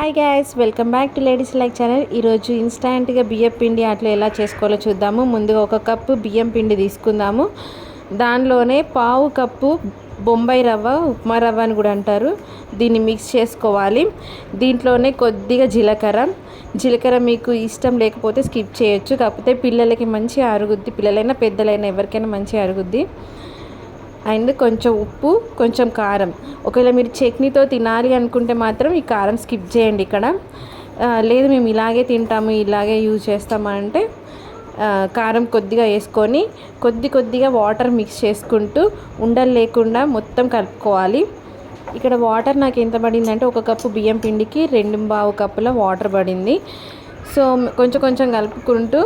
Hi guys welcome back to ladies like channel ఈరోజు ఇన్స్టాంట్గా బియ్యం పిండి అట్లా ఎలా చేసుకోవాలో చూద్దాము. ముందుగా ఒక కప్పు బియ్యం పిండి తీసుకుందాము. దానిలోనే పావు కప్పు బొంబాయి రవ్వ ఉప్మా రవ్వ అని కూడా అంటారు. దీన్ని మిక్స్ చేసుకోవాలి. దీంట్లోనే కొద్దిగా జీలకర్ర. జీలకర్ర మీకు ఇష్టం లేకపోతే స్కిప్ చేయొచ్చు. కాకపోతే పిల్లలకి మంచి అరుగుద్ది పిల్లలైనా పెద్దలైనా ఎవరికైనా మంచి అరుగుద్ది అండ్ కొంచెం ఉప్పు కొంచెం కారం. ఒకవేళ మీరు చట్నీతో తినాలి అనుకుంటే మాత్రం ఈ కారం స్కిప్ చేయండి ఇక్కడ. లేదు మేము ఇలాగే తింటాము ఇలాగే యూజ్ చేస్తామంటే కారం కొద్దిగా వేసుకొని కొద్ది కొద్దిగా వాటర్ మిక్స్ చేసుకుంటూ ఉండలు లేకుండా మొత్తం కలుపుకోవాలి. ఇక్కడ వాటర్ నాకు ఎంత పడిందంటే ఒక కప్పు బియ్యం పిండికి రెండు బావు కప్పుల వాటర్ పడింది. సో కొంచెం కొంచెం కలుపుకుంటూ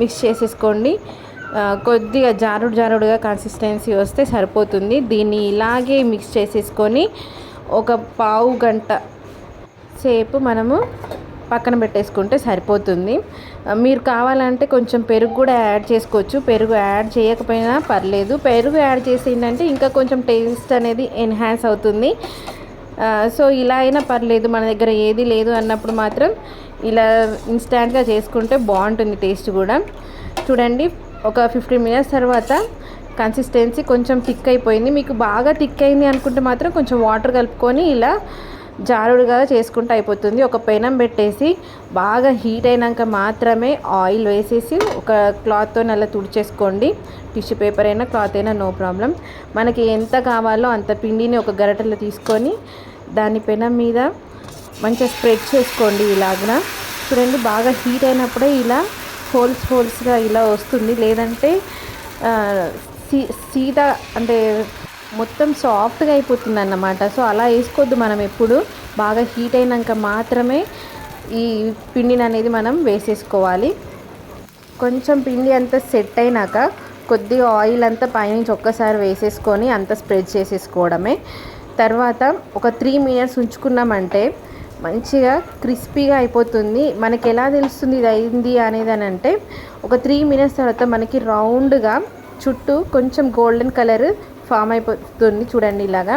మిక్స్ చేసేసుకోండి. కొద్దిగా జారుడు జారుడుగా కన్సిస్టెన్సీ వస్తే సరిపోతుంది. దీన్ని ఇలాగే మిక్స్ చేసేసుకొని ఒక పావు గంట సేపు మనము పక్కన పెట్టేసుకుంటే సరిపోతుంది. మీరు కావాలంటే కొంచెం పెరుగు కూడా యాడ్ చేసుకోవచ్చు. పెరుగు యాడ్ చేయకపోయినా పర్లేదు. పెరుగు యాడ్ చేసిందంటే ఇంకా కొంచెం టేస్ట్ అనేది ఎన్హాన్స్ అవుతుంది. సో ఇలా అయినా పర్లేదు. మన దగ్గర ఏది లేదు అన్నప్పుడు మాత్రం ఇలా ఇన్స్టాంట్గా చేసుకుంటే బాగుంటుంది టేస్ట్ కూడా. చూడండి. ఒక ఫిఫ్టీన్ మినిట్స్ తర్వాత కన్సిస్టెన్సీ కొంచెం థిక్ అయిపోయింది. మీకు బాగా థిక్ అయింది అనుకుంటే మాత్రం కొంచెం వాటర్ కలుపుకొని ఇలా జారుడుగా చేసుకుంటే అయిపోతుంది. ఒక పెనం పెట్టేసి బాగా హీట్ అయినాక మాత్రమే ఆయిల్ వేసేసి ఒక క్లాత్తో అలా తుడిచేసుకోండి. టిష్యూ పేపర్ అయినా క్లాత్ అయినా నో ప్రాబ్లం మనకి ఎంత కావాలో అంత పిండిని ఒక గరటలో తీసుకొని దాని పెనం మీద మంచిగా స్ప్రెడ్ చేసుకోండి ఇలాగన. చూడండి బాగా హీట్ అయినప్పుడే ఇలా హోల్స్ హోల్స్గా ఇలా వస్తుంది. లేదంటే సీ సీదా అంటే మొత్తం సాఫ్ట్గా అయిపోతుంది అన్నమాట సో అలా వేసుకోవద్దు మనం ఎప్పుడు. బాగా హీట్ అయినాక మాత్రమే ఈ పిండిని అనేది మనం వేసేసుకోవాలి. కొంచెం పిండి అంతా సెట్ అయినాక కొద్దిగా ఆయిల్ అంతా పైనుంచి ఒక్కసారి వేసేసుకొని అంతా స్ప్రెడ్ చేసేసుకోవడమే. తర్వాత ఒక త్రీ మినిట్స్ ఉంచుకున్నామంటే మంచిగా క్రిస్పీగా అయిపోతుంది. మనకి ఎలా తెలుస్తుంది ఇది అయింది అనేది అని అంటే ఒక త్రీ మినిట్స్ తర్వాత మనకి రౌండ్గా చుట్టూ కొంచెం గోల్డెన్ కలర్ ఫామ్ అయిపోతుంది చూడండి ఇలాగా.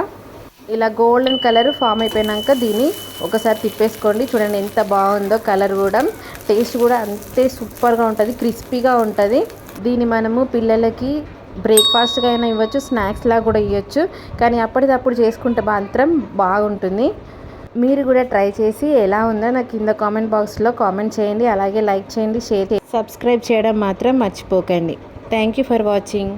ఇలా గోల్డెన్ కలర్ ఫామ్ అయిపోయాక దీన్ని ఒకసారి తిప్పేసుకోండి. చూడండి ఎంత బాగుందో కలర్ కూడా. టేస్ట్ కూడా అంతే సూపర్గా ఉంటుంది క్రిస్పీగా ఉంటుంది. దీన్ని మనము పిల్లలకి బ్రేక్ఫాస్ట్గా అయినా ఇవ్వచ్చు స్నాక్స్లా కూడా ఇవ్వచ్చు కానీ అప్పటిదప్పుడు చేసుకుంటే మాత్రం బాగుంటుంది. మీరు కూడా ట్రై చేసి ఎలా ఉందో నాకు కింద కామెంట్ బాక్స్లో కామెంట్ చేయండి అలాగే లైక్ చేయండి షేర్ సబ్స్క్రైబ్ చేయడం మాత్రం మర్చిపోకండి. Thank you for watching